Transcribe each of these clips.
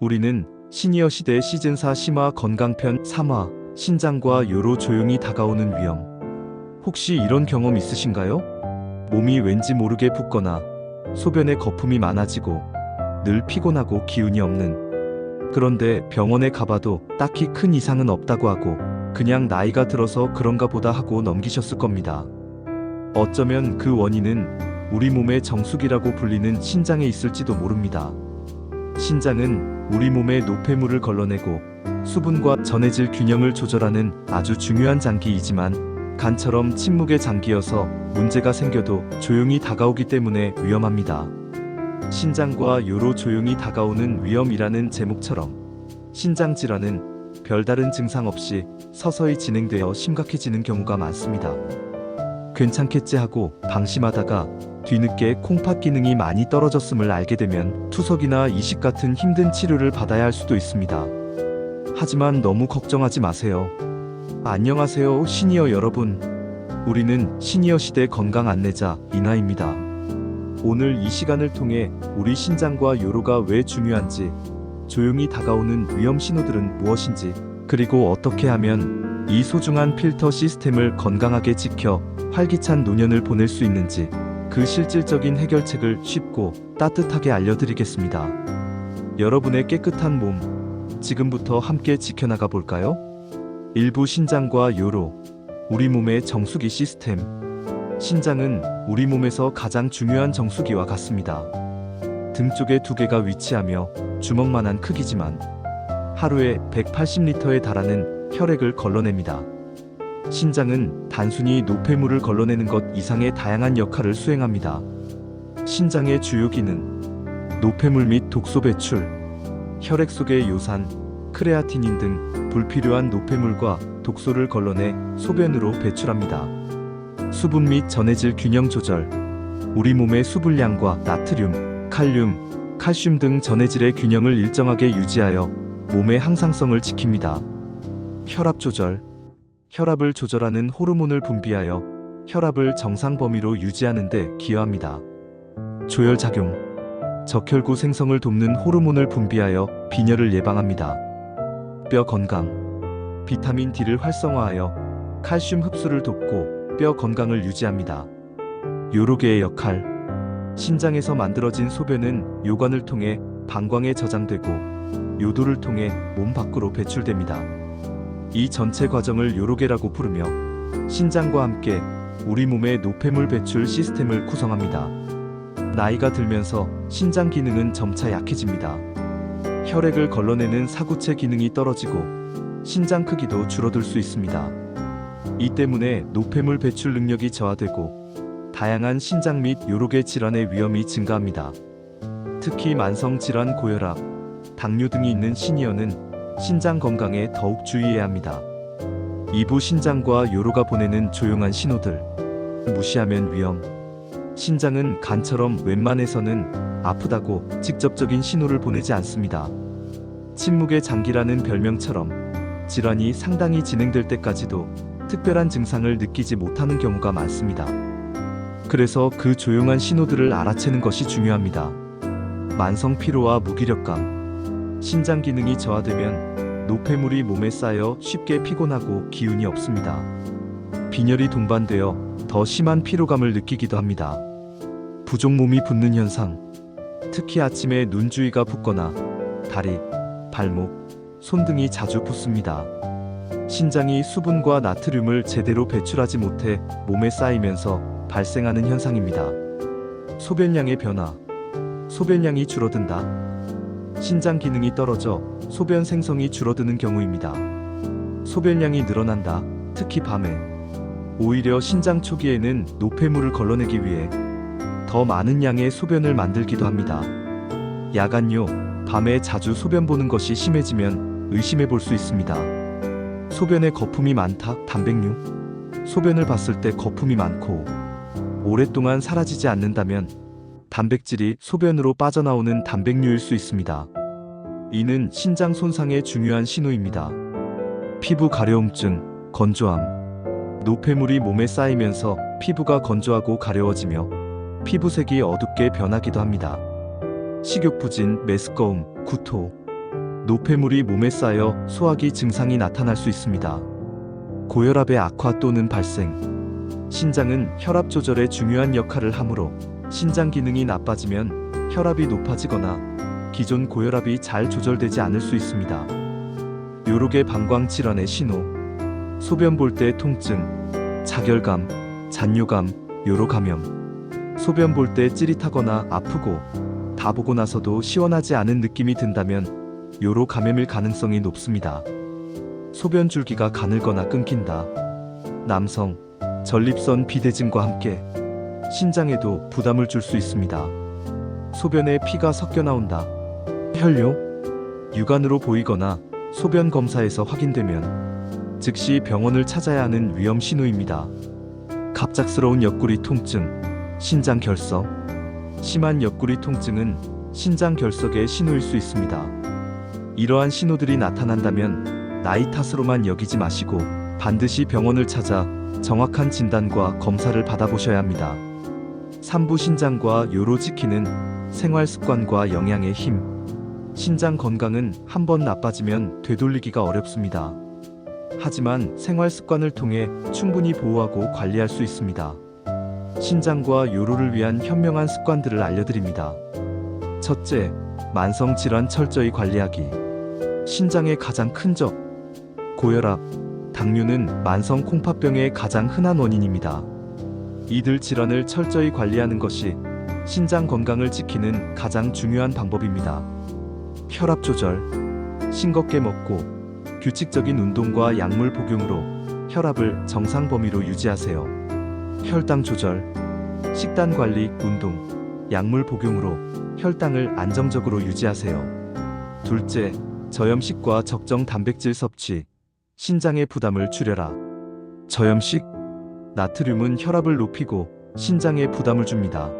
우리는 시니어 시대 시즌4 심화 건강편 3화 신장과 요로 조용히 다가오는 위험. 혹시 이런 경험 있으신가요? 몸이 왠지 모르게 붓거나 소변에 거품이 많아지고 늘 피곤하고 기운이 없는. 그런데 병원에 가봐도 딱히 큰 이상은 없다고 하고 그냥 나이가 들어서 그런가 보다 하고 넘기셨을 겁니다. 어쩌면 그 원인은 우리 몸의 정수기라고 불리는 신장에 있을지도 모릅니다. 신장은 우리 몸의 노폐물을 걸러내고 수분과 전해질 균형을 조절하는 아주 중요한 장기이지만 간처럼 침묵의 장기여서 문제가 생겨도 조용히 다가오기 때문에 위험합니다. 신장과 요로 조용히 다가오는 위험이라는 제목처럼 신장 질환은 별다른 증상 없이 서서히 진행되어 심각해지는 경우가 많습니다. 괜찮겠지 하고 방심하다가 뒤늦게 콩팥 기능이 많이 떨어졌음을 알게 되면 투석이나 이식 같은 힘든 치료를 받아야 할 수도 있습니다. 하지만 너무 걱정하지 마세요. 안녕하세요, 시니어 여러분. 우리는 시니어 시대 건강 안내자 이나입니다. 오늘 이 시간을 통해 우리 신장과 요로가 왜 중요한지, 조용히 다가오는 위험 신호들은 무엇인지, 그리고 어떻게 하면 이 소중한 필터 시스템을 건강하게 지켜 활기찬 노년을 보낼 수 있는지 그 실질적인 해결책을 쉽고 따뜻하게 알려드리겠습니다. 여러분의 깨끗한 몸, 지금부터 함께 지켜나가 볼까요? 일부 신장과 요로, 우리 몸의 정수기 시스템. 신장은 우리 몸에서 가장 중요한 정수기와 같습니다. 등 쪽에 두 개가 위치하며 주먹만한 크기지만 하루에 180리터에 달하는 혈액을 걸러냅니다. 신장은 단순히 노폐물을 걸러내는 것 이상의 다양한 역할을 수행합니다. 신장의 주요 기능, 노폐물 및 독소 배출, 혈액 속의 요산, 크레아티닌 등 불필요한 노폐물과 독소를 걸러내 소변으로 배출합니다. 수분 및 전해질 균형 조절, 우리 몸의 수분량과 나트륨, 칼륨, 칼슘 등 전해질의 균형을 일정하게 유지하여 몸의 항상성을 지킵니다. 혈압 조절, 혈압을 조절하는 호르몬을 분비하여 혈압을 정상 범위로 유지하는 데 기여합니다. 조혈 작용, 적혈구 생성을 돕는 호르몬을 분비하여 빈혈을 예방합니다. 뼈 건강, 비타민 D를 활성화하여 칼슘 흡수를 돕고 뼈 건강을 유지합니다. 요로계의 역할, 신장에서 만들어진 소변은 요관을 통해 방광에 저장되고 요도를 통해 몸 밖으로 배출됩니다. 이 전체 과정을 요로계라고 부르며 신장과 함께 우리 몸의 노폐물 배출 시스템을 구성합니다. 나이가 들면서 신장 기능은 점차 약해집니다. 혈액을 걸러내는 사구체 기능이 떨어지고 신장 크기도 줄어들 수 있습니다. 이 때문에 노폐물 배출 능력이 저하되고 다양한 신장 및 요로계 질환의 위험이 증가합니다. 특히 만성 질환 고혈압, 당뇨 등이 있는 시니어는 신장 건강에 더욱 주의해야 합니다. 이부 신장과 요로가 보내는 조용한 신호들. 무시하면 위험. 신장은 간처럼 웬만해서는 아프다고 직접적인 신호를 보내지 않습니다. 침묵의 장기라는 별명처럼 질환이 상당히 진행될 때까지도 특별한 증상을 느끼지 못하는 경우가 많습니다. 그래서 그 조용한 신호들을 알아채는 것이 중요합니다. 만성 피로와 무기력감, 신장 기능이 저하되면 노폐물이 몸에 쌓여 쉽게 피곤하고 기운이 없습니다. 빈혈이 동반되어 더 심한 피로감을 느끼기도 합니다. 부종 몸이 붓는 현상, 특히 아침에 눈 주위가 붓거나 다리, 발목, 손 등이 자주 붓습니다. 신장이 수분과 나트륨을 제대로 배출하지 못해 몸에 쌓이면서 발생하는 현상입니다. 소변량의 변화, 소변량이 줄어든다. 신장 기능이 떨어져 소변 생성이 줄어드는 경우입니다. 소변량이 늘어난다. 특히 밤에. 오히려 신장 초기에는 노폐물을 걸러내기 위해 더 많은 양의 소변을 만들기도 합니다. 야간요, 밤에 자주 소변 보는 것이 심해지면 의심해 볼 수 있습니다. 소변에 거품이 많다, 단백류. 소변을 봤을 때 거품이 많고 오랫동안 사라지지 않는다면 단백질이 소변으로 빠져나오는 단백류일 수 있습니다. 이는 신장 손상의 중요한 신호입니다. 피부 가려움증, 건조함. 노폐물이 몸에 쌓이면서 피부가 건조하고 가려워지며 피부색이 어둡게 변하기도 합니다. 식욕 부진, 메스꺼움, 구토. 노폐물이 몸에 쌓여 소화기 증상이 나타날 수 있습니다. 고혈압의 악화 또는 발생. 신장은 혈압 조절에 중요한 역할을 하므로 신장 기능이 나빠지면 혈압이 높아지거나 기존 고혈압이 잘 조절되지 않을 수 있습니다. 요록의 방광 질환의 신호. 소변 볼 때 통증, 자결감, 잔뇨감, 요로 감염. 소변 볼 때 찌릿하거나 아프고 다 보고 나서도 시원하지 않은 느낌이 든다면 요로 감염일 가능성이 높습니다. 소변 줄기가 가늘거나 끊긴다. 남성, 전립선 비대증과 함께 신장에도 부담을 줄 수 있습니다. 소변에 피가 섞여 나온다. 혈뇨, 육안으로 보이거나 소변 검사에서 확인되면 즉시 병원을 찾아야 하는 위험 신호입니다. 갑작스러운 옆구리 통증, 신장 결석. 심한 옆구리 통증은 신장 결석의 신호일 수 있습니다. 이러한 신호들이 나타난다면 나이 탓으로만 여기지 마시고 반드시 병원을 찾아 정확한 진단과 검사를 받아보셔야 합니다. 삼부 신장과 요로 지키는 생활 습관과 영양의 힘. 신장 건강은 한 번 나빠지면 되돌리기가 어렵습니다. 하지만 생활 습관을 통해 충분히 보호하고 관리할 수 있습니다. 신장과 요로를 위한 현명한 습관들을 알려드립니다. 첫째, 만성 질환 철저히 관리하기. 신장의 가장 큰 적, 고혈압, 당뇨는 만성 콩팥병의 가장 흔한 원인입니다. 이들 질환을 철저히 관리하는 것이 신장 건강을 지키는 가장 중요한 방법입니다. 혈압 조절, 싱겁게 먹고 규칙적인 운동과 약물 복용으로 혈압을 정상 범위로 유지하세요. 혈당 조절, 식단 관리, 운동, 약물 복용으로 혈당을 안정적으로 유지하세요. 둘째, 저염식과 적정 단백질 섭취, 신장의 부담을 줄여라. 저염식, 나트륨은 혈압을 높이고 신장에 부담을 줍니다.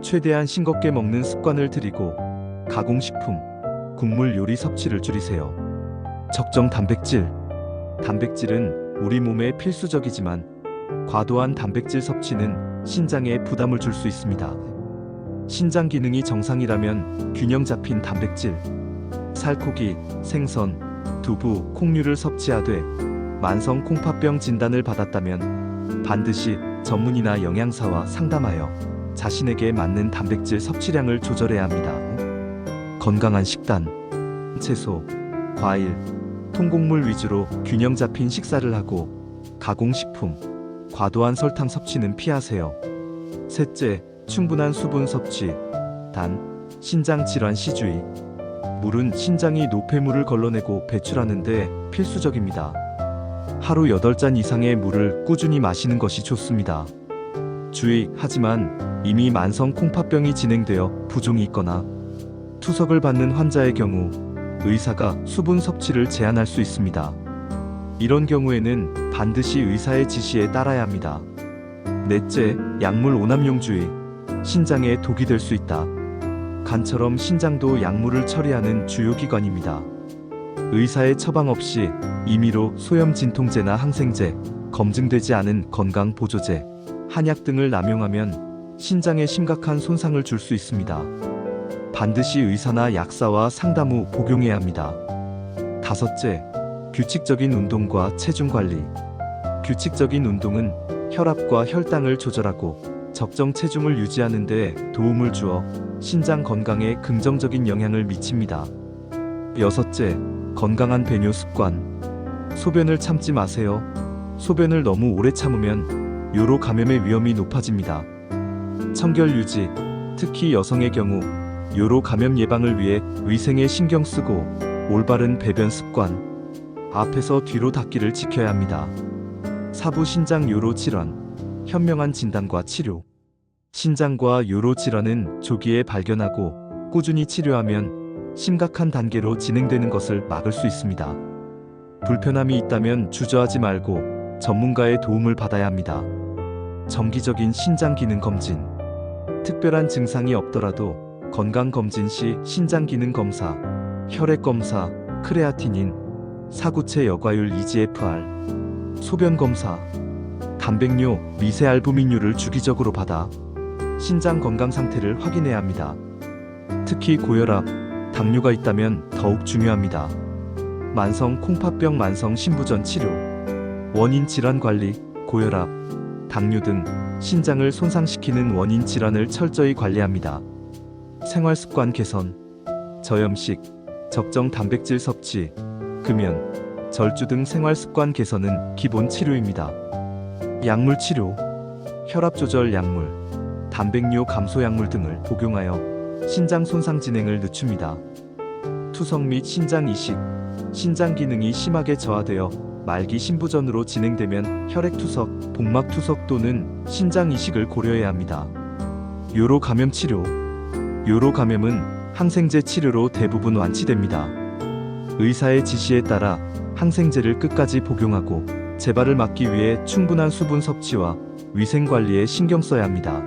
최대한 싱겁게 먹는 습관을 들이고 가공식품, 국물 요리 섭취를 줄이세요. 적정 단백질. 단백질은 우리 몸에 필수적이지만 과도한 단백질 섭취는 신장에 부담을 줄 수 있습니다. 신장 기능이 정상이라면 균형 잡힌 단백질, 살코기, 생선, 두부, 콩류를 섭취하되 만성 콩팥병 진단을 받았다면 반드시 전문의나 영양사와 상담하여 자신에게 맞는 단백질 섭취량을 조절해야 합니다. 건강한 식단, 채소, 과일, 통곡물 위주로 균형 잡힌 식사를 하고 가공식품, 과도한 설탕 섭취는 피하세요. 셋째, 충분한 수분 섭취. 단, 신장 질환 시주의. 물은 신장이 노폐물을 걸러내고 배출하는데 필수적입니다. 하루 8잔 이상의 물을 꾸준히 마시는 것이 좋습니다. 주의, 하지만 이미 만성 콩팥병이 진행되어 부종이 있거나 투석을 받는 환자의 경우 의사가 수분 섭취를 제한할 수 있습니다. 이런 경우에는 반드시 의사의 지시에 따라야 합니다. 넷째, 약물 오남용 주의. 신장에 독이 될 수 있다. 간처럼 신장도 약물을 처리하는 주요 기관입니다. 의사의 처방 없이 임의로 소염 진통제나 항생제, 검증되지 않은 건강 보조제, 한약 등을 남용하면 신장에 심각한 손상을 줄 수 있습니다. 반드시 의사나 약사와 상담 후 복용해야 합니다. 다섯째, 규칙적인 운동과 체중 관리. 규칙적인 운동은 혈압과 혈당을 조절하고 적정 체중을 유지하는 데 도움을 주어 신장 건강에 긍정적인 영향을 미칩니다. 여섯째, 건강한 배뇨 습관. 소변을 참지 마세요. 소변을 너무 오래 참으면 요로 감염의 위험이 높아집니다. 청결 유지, 특히 여성의 경우 요로 감염 예방을 위해 위생에 신경 쓰고 올바른 배변 습관, 앞에서 뒤로 닿기를 지켜야 합니다. 사부 신장 요로 질환, 현명한 진단과 치료. 신장과 요로 질환은 조기에 발견하고 꾸준히 치료하면 심각한 단계로 진행되는 것을 막을 수 있습니다. 불편함이 있다면 주저하지 말고 전문가의 도움을 받아야 합니다. 정기적인 신장 기능 검진. 특별한 증상이 없더라도 건강 검진 시 신장 기능 검사, 혈액 검사, 크레아티닌, 사구체 여과율 EGFR, 소변 검사, 단백뇨, 미세 알부민류를 주기적으로 받아 신장 건강 상태를 확인해야 합니다. 특히 고혈압, 당뇨가 있다면 더욱 중요합니다. 만성 콩팥병 만성 신부전 치료, 원인 질환 관리, 고혈압, 당뇨 등 신장을 손상시키는 원인 질환을 철저히 관리합니다. 생활 습관 개선, 저염식, 적정 단백질 섭취, 금연, 절주 등 생활 습관 개선은 기본 치료입니다. 약물 치료, 혈압 조절 약물, 단백뇨 감소 약물 등을 복용하여 신장 손상 진행을 늦춥니다. 투석 및 신장 이식, 신장 기능이 심하게 저하되어 말기 신부전으로 진행되면 혈액 투석, 복막 투석 또는 신장 이식을 고려해야 합니다. 요로 감염 치료, 요로 감염은 항생제 치료로 대부분 완치됩니다. 의사의 지시에 따라 항생제를 끝까지 복용하고 재발을 막기 위해 충분한 수분 섭취와 위생 관리에 신경 써야 합니다.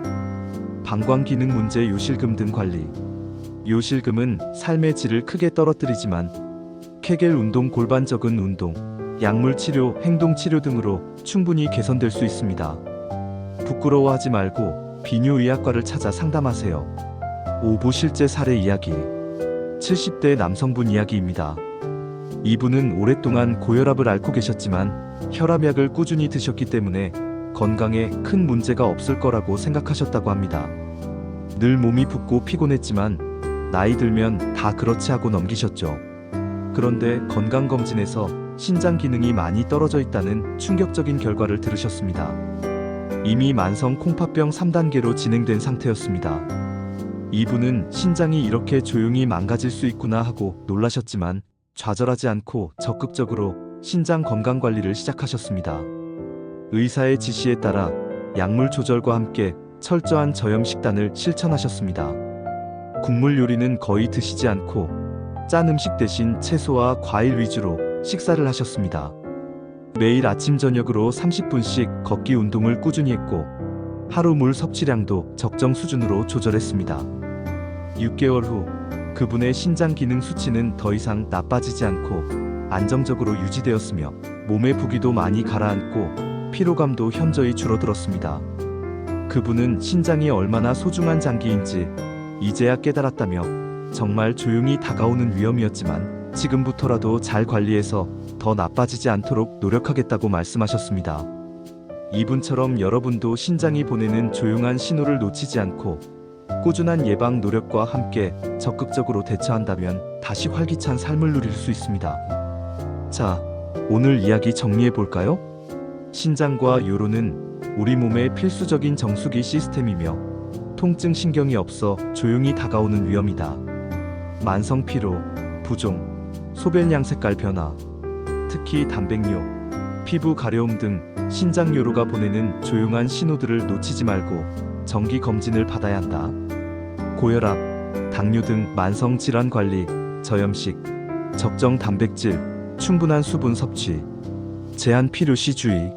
방광 기능 문제 요실금 등 관리. 요실금은 삶의 질을 크게 떨어뜨리지만 케겔 운동 골반 적은 운동, 약물 치료, 행동 치료 등으로 충분히 개선될 수 있습니다. 부끄러워하지 말고 비뇨의학과를 찾아 상담하세요. 오부 실제 사례 이야기. 70대 남성분 이야기입니다. 이분은 오랫동안 고혈압을 앓고 계셨지만 혈압약을 꾸준히 드셨기 때문에 건강에 큰 문제가 없을 거라고 생각하셨다고 합니다. 늘 몸이 붓고 피곤했지만 나이 들면 다 그렇지 하고 넘기셨죠. 그런데 건강검진에서 신장 기능이 많이 떨어져 있다는 충격적인 결과를 들으셨습니다. 이미 만성 콩팥병 3단계로 진행된 상태였습니다. 이분은 신장이 이렇게 조용히 망가질 수 있구나 하고 놀라셨지만 좌절하지 않고 적극적으로 신장 건강 관리를 시작하셨습니다. 의사의 지시에 따라 약물 조절과 함께 철저한 저염 식단을 실천하셨습니다. 국물 요리는 거의 드시지 않고 짠 음식 대신 채소와 과일 위주로 식사를 하셨습니다. 매일 아침 저녁으로 30분씩 걷기 운동을 꾸준히 했고 하루 물 섭취량도 적정 수준으로 조절했습니다. 6개월 후 그분의 신장 기능 수치는 더 이상 나빠지지 않고 안정적으로 유지되었으며 몸의 부기도 많이 가라앉고 피로감도 현저히 줄어들었습니다. 그분은 신장이 얼마나 소중한 장기인지 이제야 깨달았다며 정말 조용히 다가오는 위험이었지만 지금부터라도 잘 관리해서 더 나빠지지 않도록 노력하겠다고 말씀하셨습니다. 이분처럼 여러분도 신장이 보내는 조용한 신호를 놓치지 않고 꾸준한 예방 노력과 함께 적극적으로 대처한다면 다시 활기찬 삶을 누릴 수 있습니다. 자, 오늘 이야기 정리해 볼까요? 신장과 요로는 우리 몸의 필수적인 정수기 시스템이며 통증 신경이 없어 조용히 다가오는 위험이다. 만성 피로, 부종, 소변량 색깔 변화, 특히 단백뇨, 피부 가려움 등 신장 요로가 보내는 조용한 신호들을 놓치지 말고 정기 검진을 받아야 한다. 고혈압, 당뇨 등 만성 질환 관리, 저염식, 적정 단백질, 충분한 수분 섭취, 제한 필요 시 주의,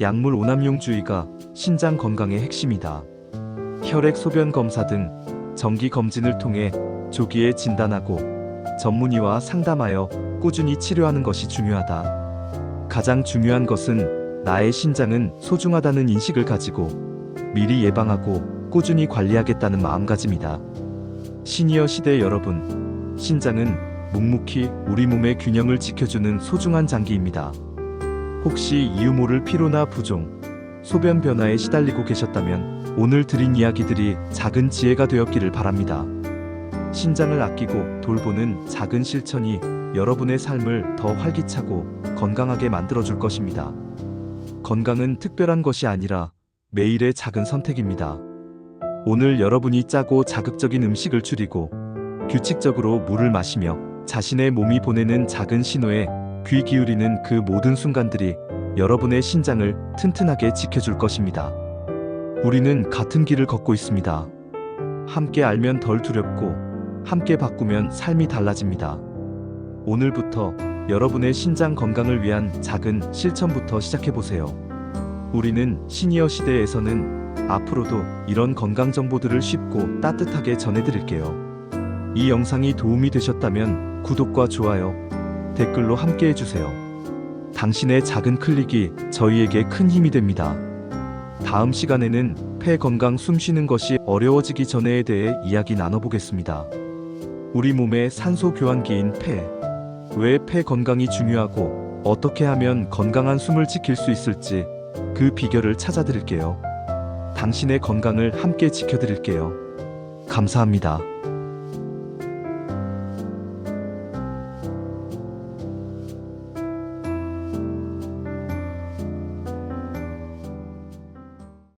약물 오남용 주의가 신장 건강의 핵심이다. 혈액 소변 검사 등 정기 검진을 통해 조기에 진단하고 전문의와 상담하여 꾸준히 치료하는 것이 중요하다. 가장 중요한 것은 나의 신장은 소중하다는 인식을 가지고 미리 예방하고 꾸준히 관리하겠다는 마음가짐이다. 시니어 시대 여러분, 신장은 묵묵히 우리 몸의 균형을 지켜주는 소중한 장기입니다. 혹시 이유 모를 피로나 부종, 소변 변화에 시달리고 계셨다면 오늘 드린 이야기들이 작은 지혜가 되었기를 바랍니다. 신장을 아끼고 돌보는 작은 실천이 여러분의 삶을 더 활기차고 건강하게 만들어줄 것입니다. 건강은 특별한 것이 아니라 매일의 작은 선택입니다. 오늘 여러분이 짜고 자극적인 음식을 줄이고 규칙적으로 물을 마시며 자신의 몸이 보내는 작은 신호에 귀 기울이는 그 모든 순간들이 여러분의 신장을 튼튼하게 지켜줄 것입니다. 우리는 같은 길을 걷고 있습니다. 함께 알면 덜 두렵고 함께 바꾸면 삶이 달라집니다. 오늘부터 여러분의 신장 건강을 위한 작은 실천부터 시작해 보세요. 우리는 시니어 시대에서는 앞으로도 이런 건강 정보들을 쉽고 따뜻하게 전해 드릴게요. 이 영상이 도움이 되셨다면 구독과 좋아요, 댓글로 함께 해 주세요. 당신의 작은 클릭이 저희에게 큰 힘이 됩니다. 다음 시간에는 폐 건강 숨 쉬는 것이 어려워지기 전에에 대해 이야기 나눠보겠습니다. 우리 몸의 산소 교환기인 폐. 왜 폐 건강이 중요하고 어떻게 하면 건강한 숨을 지킬 수 있을지 그 비결을 찾아드릴게요. 당신의 건강을 함께 지켜드릴게요. 감사합니다.